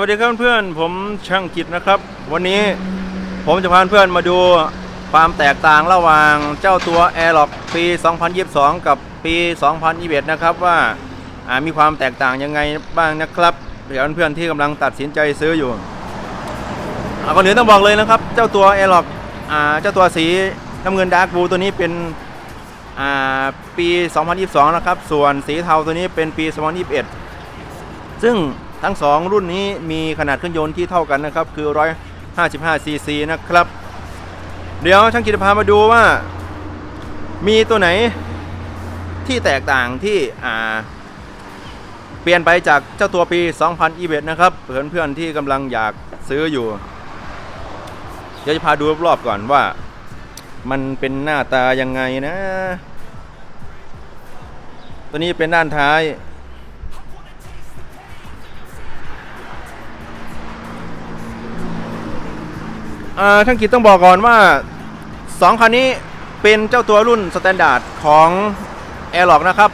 วัสดีครับเพื่อนๆผมช่างกิจนะครับ วันนี้ผมจะพาเพื่อนมาดูความแตกต่างระหว่างเจ้าตัว a i r l o c k ปี 2022 กับปี 2021 นะครับว่าามีความแตกต่างยังไงบ้างนะครับเดี๋ยวเพื่อนๆที่กำลังตัดสินใจซื้ออยู่อ่าก่อนอื่นต้องบอกเลยนะครับ เจ้าตัว a i r l o c k อ่าเจ้าตัวสีน้ำเงินดาร์กบูตัวนี้เป็นอ่าปี 2022 นะครับ ส่วนสีเทาตัวนี้เป็นปี 2021 ซึ่ง ทั้ง 2 รุ่นนี้มีขนาดเครื่องยนต์ที่เท่ากันนะครับ คือ 155 ซีซีนะครับ เดี๋ยวช่างกิจพามาดูว่า มีตัวไหนที่แตกต่างที่อ่าเปลี่ยนไปจากเจ้าตัวปี 2021 นะครับ เพื่อนเพื่อนๆที่กำลังอยากซื้ออยู่ เดี๋ยวจะพาดูรอบๆก่อนว่า มันเป็นหน้าตายังไงนะ ตัวนี้เป็นด้านท้าย ช่างกิจต้องบอกก่อนว่า 2 คันนี้เป็นเจ้าตัวรุ่นสแตนดาร์ดของ a i r l o c k นะครับ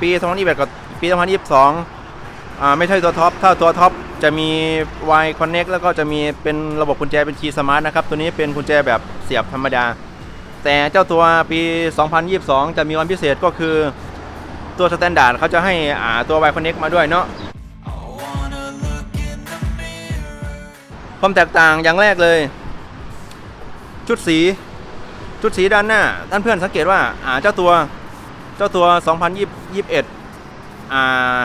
ปี2021กับปี2022อ่าไม่ใช่ตัวท็อป ถ้าตัวท็อปจะมี Y Connect แล้วก็จะมีเป็นระบบกุญแจเป็น Key Smart นะครับ ตัวนี้เป็นกุญแจแบบเสียบธรรมดา แต่เจ้าตัวปี 2022 จะมีความพิเศษก็คือตัวสแตนดาร์ดเขาจะให้อ่าตัว Y Connect มาด้วยเนาะ ความแตกต่างอย่างแรกเลย ชุดสี ชุดสีด้านหน้า ท่านเพื่อนสังเกตว่าอ่าเจ้าตัวเจ้าตัว 2021อ่า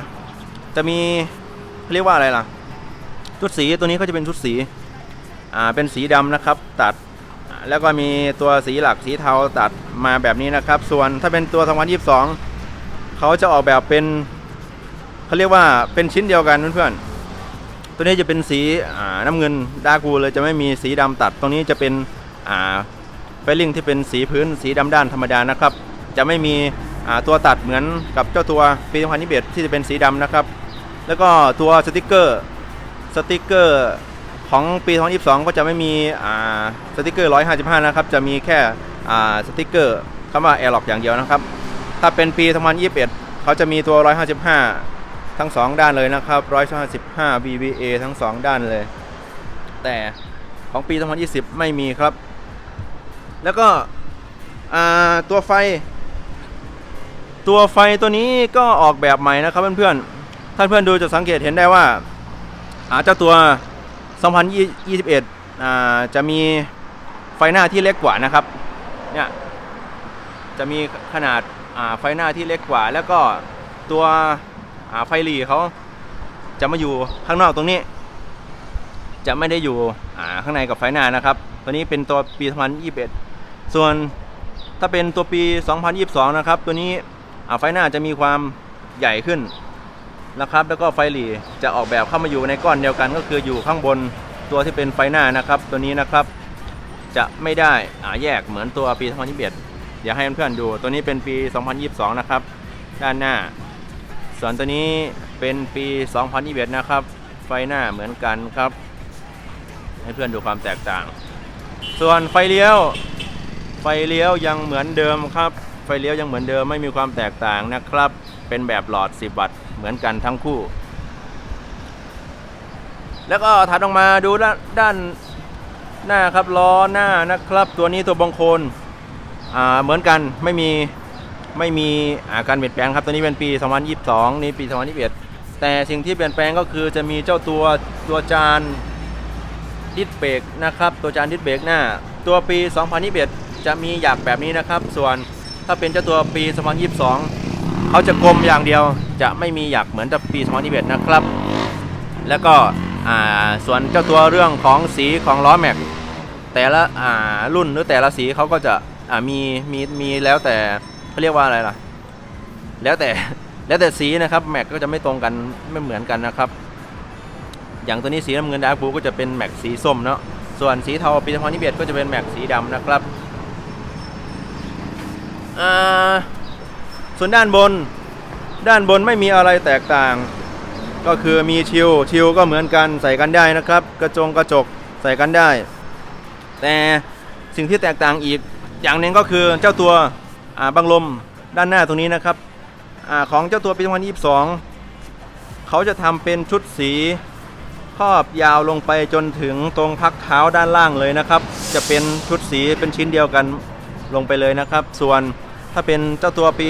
จะมีเรียกว่าอะไรล่ะ ชุดสีตัวนี้ก็จะเป็นชุดสีอ่าเป็นสีดำนะครับ ตัดแล้วก็มีตัวสีหลักสีเทาตัดมาแบบนี้นะครับ ส่วนถ้าเป็นตัว 2022 เขาจะออกแบบเป็นเขาเรียกว่าเป็นชิ้นเดียวกันเพื่อนๆ ตัวนี้จะเป็นสีน้ำเงินดาร์กูเลยจะไม่มีสีดำตัด ตรงนี้จะเป็นไฟลิงที่เป็นสีพื้นสีดำด้านธรรมดานะครับ จะไม่มีตัวตัดเหมือนกับเจ้าตัวปี2021ที่จะเป็นสีดำนะครับ แล้วก็ตัวสติกเกอร์สติกเกอร์ของปี2022 ก็จะไม่มีสติกเกอร์ 155 นะครับ จะมีแค่สติกเกอร์คำว่า a i r l o c k อย่างเดียวนะครับ ถ้าเป็นปี2021 เขาจะมีตัว 155 ทั้ง 2 ด้านเลยนะครับ155 VVA ทั้ง 2 ด้านเลย แต่ของปี 2020 ไม่มีครับ แล้วก็ตัวไฟ ตัวไฟตัวนี้ก็ออกแบบใหม่นะครับเพื่อนๆ ท่านเพื่อนดูจะสังเกตเห็นได้ว่าอาเจ้าตัว 2021 จะมีไฟหน้าที่เล็กกว่านะครับ เนี่ย จะมีขนาดไฟหน้าที่เล็กกว่า แล้วก็ตัว ไฟหลีเขาจะมาอยู่ข้างนอกตรงนี้ จะไม่ได้อยู่ข้างในกับไฟหน้านะครับ ตัวนี้เป็นตัวปี 2021 ส่วนถ้าเป็นตัวปี 2022 นะครับ ตัวนี้อาไฟหน้าจะมีความใหญ่ขึ้นนะครับ แล้วก็ไฟหลีจะออกแบบเข้ามาอยู่ในก้อนเดียวกันก็คืออยู่ข้างบนตัวที่เป็นไฟหน้านะครับ ตัวนี้นะครับจะไม่ได้แยกเหมือนตัวปี 2021 เดี๋ยวให้เพื่อนๆดู ตัวนี้เป็นปี 2022 นะครับ ด้านหน้า ส่วนตัวนี้เป็นปี 2021 นะครับ ไฟหน้าเหมือนกันครับ ให้เพื่อนดูความแตกต่าง ส่วนไฟเลี้ยว ไฟเลี้ยวยังเหมือนเดิมครับ ไฟเลี้ยวยังเหมือนเดิมไม่มีความแตกต่างนะครับ เป็นแบบหลอด 10 วัตต์เหมือนกันทั้งคู่ แล้วก็ถัดออกมาดูด้านานหน้าครับล้อหน้านะครับ ตัวนี้ตัวบังโคลนอ่าเหมือนกันไม่มี ไม่มีอาการเปลี่ยนแปลงครับตัวนี้เป็นปี 2022 นี่ปี 2021 แต่สิ่งที่เปลี่ยนแปลงก็คือจะมีเจ้าตัวตัวจานดิสเบรกนะครับตัวจานดิสเบรกหน้า ตัวปี 2021 จะมีอยากแบบนี้นะครับ ส่วนถ้าเป็นเจ้าตัวปี 2022 เขาจะกลมอย่างเดียวจะไม่มีอยากเหมือนกับปี 2021 นะครับ แล้วก็ส่วนเจ้าตัวเรื่องของสีของล้อแม็กแต่ละรุ่นหรือแต่ละสีเขาก็จะมีมีมีแล้วแต่ เขาเรียกว่าอะไรล่ะ แล้วแต่แล้วแต่สีนะครับแม็กก็จะไม่ตรงกันไม่เหมือนกันนะครับ อย่างตัวนี้สีน้ำเงินดาร์กบลูก็จะเป็นแม็กสีส้มเนาะส่วนสีเทาปี2021ก็จะเป็นแม็กสีดำนะครับอ่าส่วนด้านบนด้านบนไม่มีอะไรแตกต่าง ก็คือมีชิลชิลก็เหมือนกันใส่กันได้นะครับ กระจงกระจกใส่กันได้ แต่สิ่งที่แตกต่างอีกอย่างหนึ่งก็คือเจ้าตัว บังลมด้านหน้าตรงนี้นะครับอาของเจ้าตัวปี 2022 เขาจะทำเป็นชุดสีครอบยาวลงไปจนถึงตรงพักเท้าด้านล่างเลยนะครับ จะเป็นชุดสีเป็นชิ้นเดียวกันลงไปเลยนะครับ ส่วนถ้าเป็นเจ้าตัวปี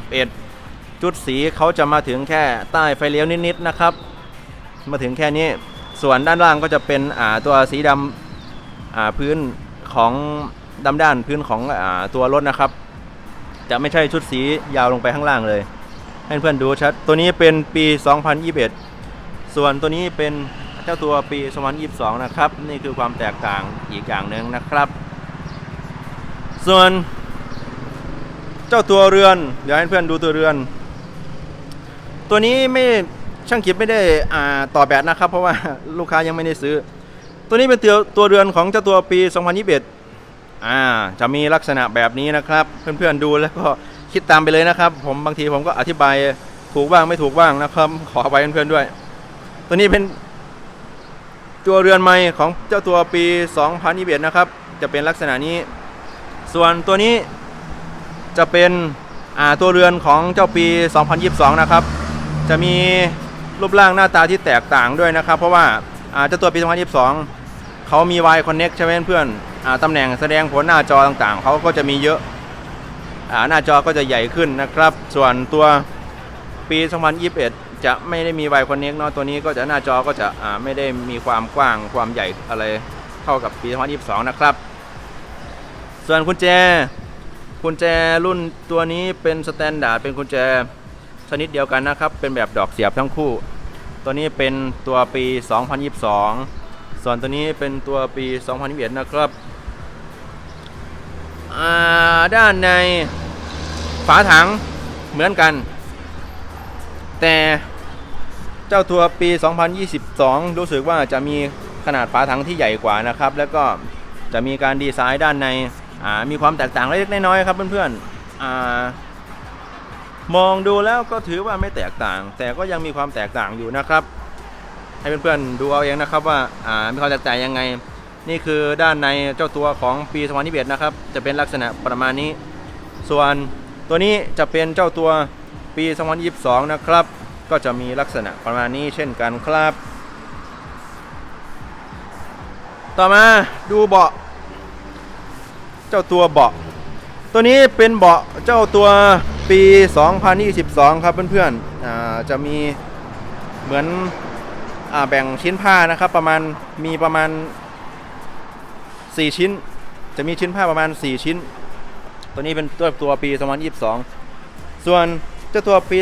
2021จุดสีเขาจะมาถึงแค่ใต้ไฟเลี้ยวนิดๆนะครับ มาถึงแค่นี้ ส่วนด้านล่างก็จะเป็นอ่าตัวสีดำอ่าพื้นของ ดำด้านพื้นของอตัวรถนะครับ จะไม่ใช่ชุดสียาวลงไปข้างล่างเลย ให้เพื่อนดูชัด ตัวนี้เป็นปี 2021 ส่วนตัวนี้เป็นเจ้าตัวปี 2022 นะครับ นี่คือความแตกต่างอีกอย่างหนึ่งนะครับ ส่วนเจ้าตัวเรือน เดี๋ยวให้เพื่อนดูตัวเรือน ตัวนี้ไม่ช่างคิดไม่ได้อ่าต่อแบตนะครับ เพราะว่าลูกค้ายังไม่ได้ซื้อ ตัวนี้เป็นตัวตัวเรือนของเจ้าตัวปี 2021 อ่าจะมีลักษณะแบบนี้นะครับ เพื่อนๆดูแล้วก็คิดตามไปเลยนะครับ ผมบางทีผมก็อธิบายถูกบ้างไม่ถูกบ้างนะครับขอไปเพื่อนๆด้วย ตัวนี้เป็นตัวเรือนใหม่ของเจ้าตัวปี2021นะครับ จะเป็นลักษณะนี้ ส่วนตัวนี้จะเป็นอ่าตัวเรือนของเจ้าปี 2022 นะครับ จะมีรูปร่างหน้าตาที่แตกต่างด้วยนะครับ เพราะว่าอ่าเจ้าตัวปี 2022 เขามี Y Connect ใช่ไหมเพื่อน ตำแหน่งแสดงผลหน้าจอต่างๆ เขาก็จะมีเยอะอ่าหน้าจอก็จะใหญ่ขึ้นนะครับ ส่วนตัวปี 2021 จะไม่ได้มี Y Connect เนาะตัวนี้ก็จะหน้าจอก็จะไม่ได้มีความกว้างความใหญ่อะไรเท่ากับปี 2022 นะครับ ส่วนกุญแจกุญแจรุ่นตัวนี้เป็นสแตนดาร์ดเป็นกุญแจชนิดเดียวกันนะครับ เป็นแบบดอกเสียบทั้งคู่ ตัวนี้เป็นตัวปี 2022 ส่วนตัวนี้เป็นตัวปี 2021 นะครับด้านในฝาถังเหมือนกัน แต่เจ้าตัวปี 2022 รู้สึกว่าจะมีขนาดฝาถังที่ใหญ่กว่านะครับ แล้วก็จะมีการดีไซน์ด้านในมีความแตกต่างเล็กๆน้อยๆครับเพื่อนๆมองดูแล้วก็ถือว่าไม่แตกต่าง แต่ก็ยังมีความแตกต่างอยู่นะครับ ให้เพื่อนๆดูเอาเองนะครับว่าอ่ามีความแตกต่างยังไง นี่คือด้านในเจ้าตัวของปี2021นะครับจะเป็นลักษณะประมาณนี้ ส่วนตัวนี้จะเป็นเจ้าตัวปี 2022 นะครับ ก็จะมีลักษณะประมาณนี้เช่นกันครับ ต่อมาดูเบาะ เจ้าตัวเบาะ ตัวนี้เป็นเบาะเจ้าตัวปี 2022 ครับเพื่อนๆจะมีเหมือน แบ่งชิ้นผ้านะครับประมาณมีประมาณ 4 ชิ้น จะมีชิ้นผ้าประมาณ 4 ชิ้น ตัวนี้เป็นตัวตัวปี2022 ส่วนเจ้าตัวปี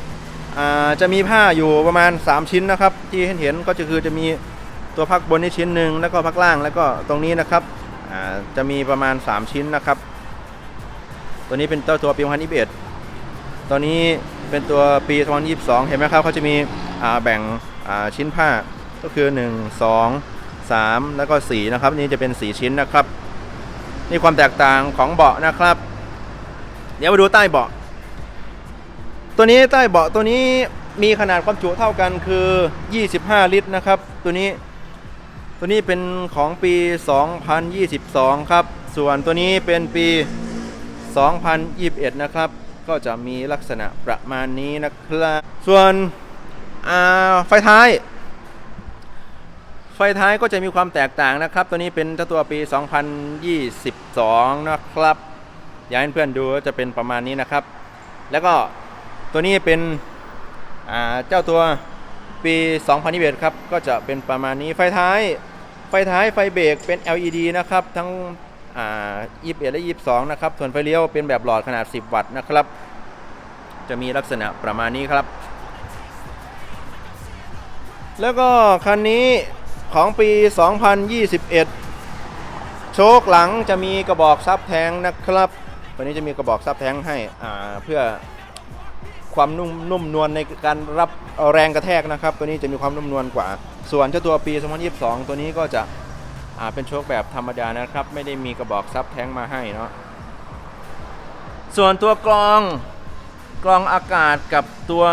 2021อ่าจะมีผ้าอยู่ประมาณ 3 ชิ้นนะครับ ที่เห็นเห็นก็จะคือจะมีตัวพักบนนี่ชิ้นหนึ่งแล้วก็พักล่างแล้วก็ตรงนี้นะครับจะมีประมาณ 3 ชิ้นนะครับ ตัวนี้เป็นเจ้าตัวปี2021ตัวนี้เป็นตัวปี2022 เห็นไหมครับเขาจะมีแบ่ง ชิ้นผ้าก็คือ 1 2 3 แล้วก็4นะครับนี่จะเป็น 4 ชิ้นนะครับ นี่ความแตกต่างของเบาะนะครับ เดี๋ยวมาดูใต้เบาะ ตัวนี้ใต้เบาะตัวนี้มีขนาดความจุเท่ากันคือ 25 ลิตรนะครับ ตัวนี้ตัวนี้เป็นของปี 2022 ครับ ส่วนตัวนี้เป็นปี 2021 นะครับ ก็จะมีลักษณะประมาณนี้นะครับ ส่วน ไฟท้าย ไฟท้ายก็จะมีความแตกต่างนะครับ ตัวนี้เป็นเจ้าตัวปี 2022 นะครับ อยากให้เพื่อนดูจะเป็นประมาณนี้นะครับ แล้วก็ตัวนี้เป็นเจ้าตัวปี 2021 ครับ ก็จะเป็นประมาณนี้ ไฟท้าย ไฟท้ายไฟเบรกเป็น LED นะครับ ทั้งอ่า21 และ 22 นะครับ ส่วนไฟเลี้ยวเป็นแบบหลอดขนาด 10 วัตต์นะครับ จะมีลักษณะประมาณนี้ครับ แล้วก็คันนี้ของปี 2021 โชคหลังจะมีกระบอกซับแทงนะครับ วันนี้จะมีกระบอกซับแทงให้อ่าเพื่อความนุ่มนุ่มนวลในการรับแรงกระแทกนะครับ ตัวนี้จะมีความนุ่มนวลกว่า ส่วนเจ้าตัวปี 2022 ตัวนี้ก็จะอ่าเป็นโชคแบบธรรมดานะครับ ไม่ได้มีกระบอกซับแทงมาให้เนาะส่วนตัวกรองกรองอากาศกับตัว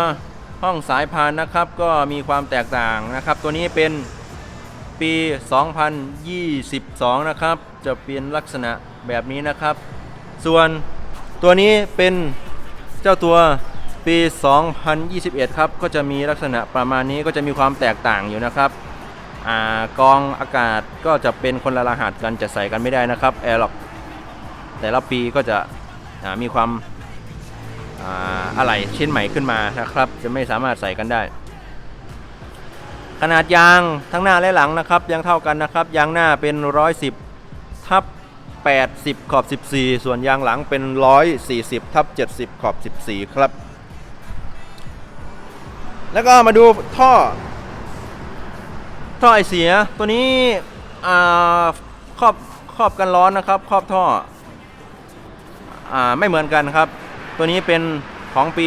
ห้องสายพานนะครับก็มีความแตกต่างนะครับ ตัวนี้เป็นปี 2022 นะครับ จะเป็นลักษณะแบบนี้นะครับ ส่วนตัวนี้เป็นเจ้าตัวปี 2021 ครับ ก็จะมีลักษณะประมาณนี้ก็จะมีความแตกต่างอยู่นะครับอกองอากาศก็จะเป็นคนละรหัสกันจะใส่กันไม่ได้นะครับแอร์ล็อกแต่ละปีก็จะมีความ อะไรชิ้นใหม่ขึ้นมานะครับ จะไม่สามารถใส่กันได้ ขนาดยางทั้งหน้าและหลังนะครับ ยังเท่ากันนะครับ ยางหน้าเป็น 110ทับ80 ขอบ 14 ส่วนยางหลังเป็น 140ทับ70 ขอบ 14 ครับ แล้วก็มาดูท่อ ท่อไอเสียตัวนี้ครอบครอบกันร้อนนะครับ ครอบท่ออไม่เหมือนกันครับ ตัวนี้เป็นของปี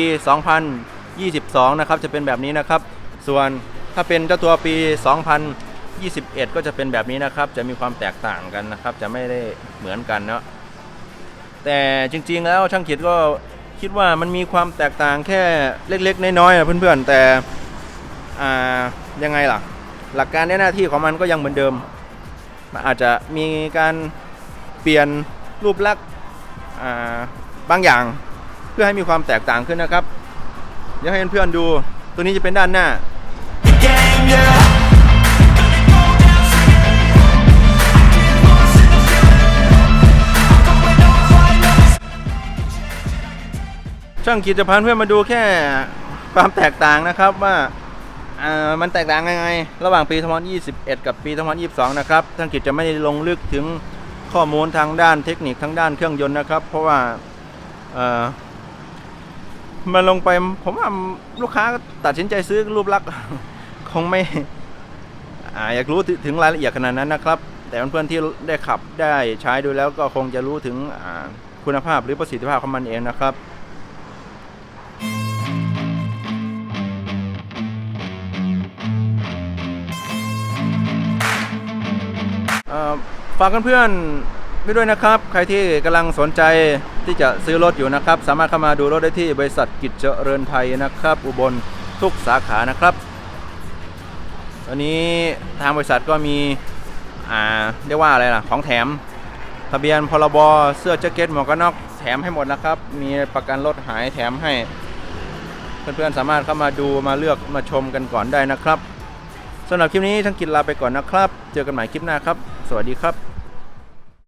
2022 นะครับ จะเป็นแบบนี้นะครับ ส่วนถ้าเป็นเจ้าตัวปี 2021 ก็จะเป็นแบบนี้นะครับ จะมีความแตกต่างกันนะครับ จะไม่ได้เหมือนกันเนาะ แต่จริงๆแล้วช่างขีดก็คิดว่ามันมีความแตกต่างแค่เล็กๆ น้อยๆนะเพื่อนๆ แต่อ่ายังไงล่ะ หลักการในหน้าที่ของมันก็ยังเหมือนเดิม มันอาจจะมีการเปลี่ยนรูปลักษณ์อ่าบางอย่าง เพื่อให้มีความแตกต่างขึ้นนะครับ เดี๋ยวให้เพื่อนๆดู ตัวนี้จะเป็นด้านหน้า ช่างกิจพันธ์เพื่อนมาดูแค่ความแตกต่างนะครับว่ามันแตกต่างยังไง ระหว่างปี 2021 กับปี 2022 นะครับช่างกิจจะไม่ได้ลงลึกถึงข้อมูลทางด้านเทคนิคทางด้านเครื่องยนต์นะครับ เพราะว่า มันลงไปผมว่าลูกค้าตัดสินใจซื้อรูปลักษณ์คงไม่ออยากรู้ถึงรายละเอียดขนาดนั้นนะครับ แต่เพื่อนๆที่ได้ขับได้ใช้ดูแล้วก็คงจะรู้ถึงคุณภาพหรือประสิทธิภาพของมันเองนะครับฝากเพื่อนๆ ไปด้วยนะครับ ใครที่กำลังสนใจที่จะซื้อรถอยู่นะครับ สามารถเข้ามาดูรถได้ที่บริษัทกิจเจริญไทยนะครับ อุบลทุกสาขานะครับ ตอนนี้ทางบริษัทก็มีอ่าเรียกว่าอะไรล่ะของแถม ทะเบียนพรบเสื้อแจ็คเก็ตหมวกกันน็อกแถมให้หมดนะครับ มีประกันรถหายแถมให้ เพื่อนๆสามารถเข้ามาดูมาเลือกมาชมกันก่อนได้นะครับสำหรับคลิปนี้ทั้งกินลาไปก่อนนะครับ เจอกันใหม่คลิปหน้าครับ สวัสดีครับ